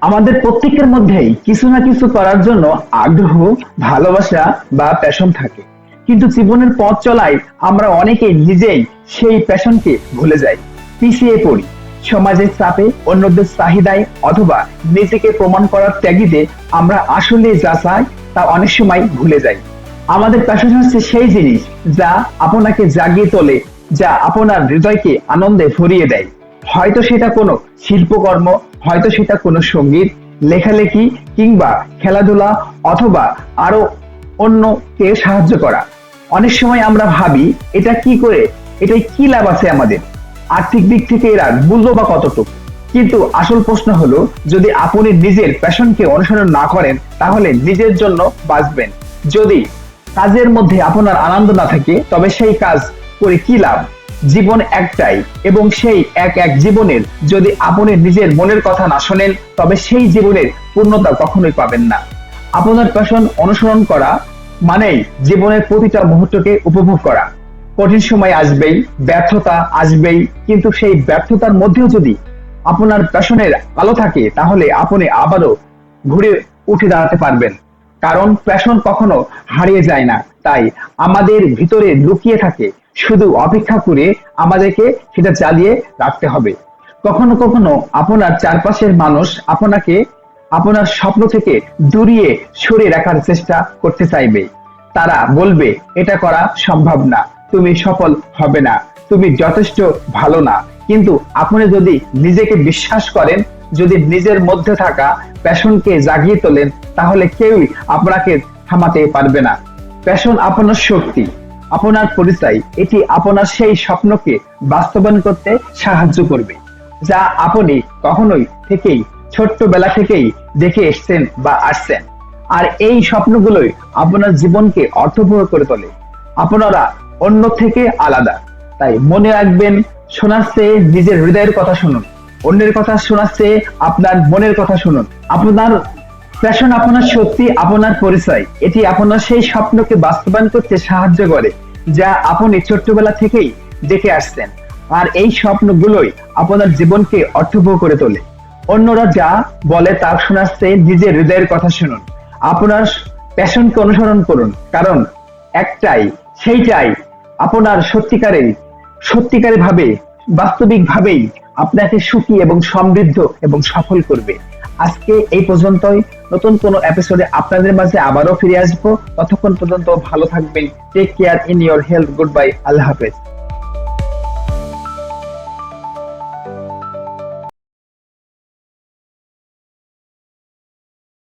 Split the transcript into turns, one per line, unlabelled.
আমাদের প্রত্যেকের মধ্যেই কিছু না কিছু করার জন্য আগ্রহ, ভালোবাসা বা প্যাশন থাকে। কিন্তু জীবনের পথ চলায় আমরা অনেকেই নিজেই সেই প্যাশনকে ভুলে যাই, পিছিয়ে পড়ি। সমাজের চাপে, অন্যদের চাহিদায় অথবা নিজেকে প্রমাণ করার ত্যাগিতে আমরা আসলে যা চাই তা অনেক সময় ভুলে যাই। আমাদের প্যাশন হচ্ছে সেই জিনিস যা আপনাকে জাগিয়ে তোলে, যা আপনার হৃদয়কে আনন্দে ভরিয়ে দেয়। হয়তো সেটা কোনো শিল্পকর্ম, হয়তো সেটা কোনো সংগীত, লেখালেখি কিংবা খেলাধুলা অথবা আরও অন্য কে সাহায্য করা। অনেক সময় আমরা ভাবি, এটা কি করে, এটাই কি লাভ আছে আমাদের? আর্থিক দিক থেকে এরা মূল্য বা কতটুকু? কিন্তু আসল প্রশ্ন হলো, যদি আপনি নিজের প্যাশনকে অনুসরণ না করেন, তাহলে নিজের জন্য বাঁচবেন। যদি কাজের মধ্যে আপনার আনন্দ না থাকে, তবে সেই কাজ করে কি লাভ? জীবন একটাই এবং সেই এক এক জীবনের যদি আপনি নিজের মনের কথা না শোনেন, তবে সেই জীবনের পূর্ণতা কখনোই পাবেন না। আপনার প্যাশন অনুসরণ করা মানেই জীবনের প্রতিটা মুহূর্তকে উপভোগ করা। কঠিন সময় আসবেই, ব্যর্থতা আসবেই, কিন্তু সেই ব্যর্থতার মধ্যেও যদি আপনার প্যাশনের আলো থাকে, তাহলে আপনি আবারও ঘুরে উঠে দাঁড়াতে পারবেন। কারণ প্যাশন কখনো হারিয়ে যায় না। তাই আমাদের ভিতরে লুকিয়ে থাকে শুধু অপেক্ষা করে আমাদেরকে সেটা চালিয়ে রাখতে হবে। কখনো কখনো আপনার চারপাশের মানুষ আপনাকে আপনার স্বপ্ন থেকে দূরিয়ে সরিয়ে রাখার চেষ্টা করতে চাইবে। তারা বলবে, এটা করা সম্ভব না। তুমি সফল হবে না। তুমি যথেষ্ট ভালো না। কিন্তু আপনি যদি নিজেকে বিশ্বাস করেন, যদি নিজের মধ্যে থাকা প্যাশনকে জাগিয়ে তোলেন, তাহলে কেউই আপনাকে থামাতে পারবে না। প্যাশন আপনার শক্তি। আপনার পরিচয়, এটি আপনার সেই স্বপ্নকে বাস্তবায়ন করতে সাহায্য করবে, যা আপনি কখনোই থেকেই, ছোট্টবেলা থেকেই দেখে এসছেন বা আসছেন। আর এই স্বপ্নগুলোই আপনার জীবনকে অর্থবহ করে তোলে। আপনারা অন্য থেকে আলাদা। তাই মনে রাখবেন শোনার চেয়ে নিজের হৃদয়ের কথা শুনুন। অন্যের কথা শোনার চেয়ে আপনার মনের কথা শুনুন। আপনার প্যাশন আপনার সত্যি, আপনার পরিচয়। এটি আপনার সেই স্বপ্নকে বাস্তবায়ন করতে সাহায্য করে, যা আপনি ছোট্টবেলা থেকেই দেখে আসছেন। আর এই স্বপ্নগুলোই আপনার জীবনকে অর্থবহ করে তোলে। অন্যরা যা বলে তা শোনার নিজের হৃদয়ের কথা শুনুন। আপনার প্যাশনকে অনুসরণ করুন, কারণ একটাই, সেইটাই আপনার সত্যিকারের সত্যিকারের ভাবে বাস্তবিক ভাবেই আপনাকে সুখী এবং সমৃদ্ধ এবং সফল করবে। আজকে এই পর্যন্তই। নতুন কোনো এপিসোডে আপনাদের মাঝে আবারও ফিরে আসব। ততক্ষণ পর্যন্ত ভালো থাকবেন। Take care in your health good bye আল্লাহ হাফেজ।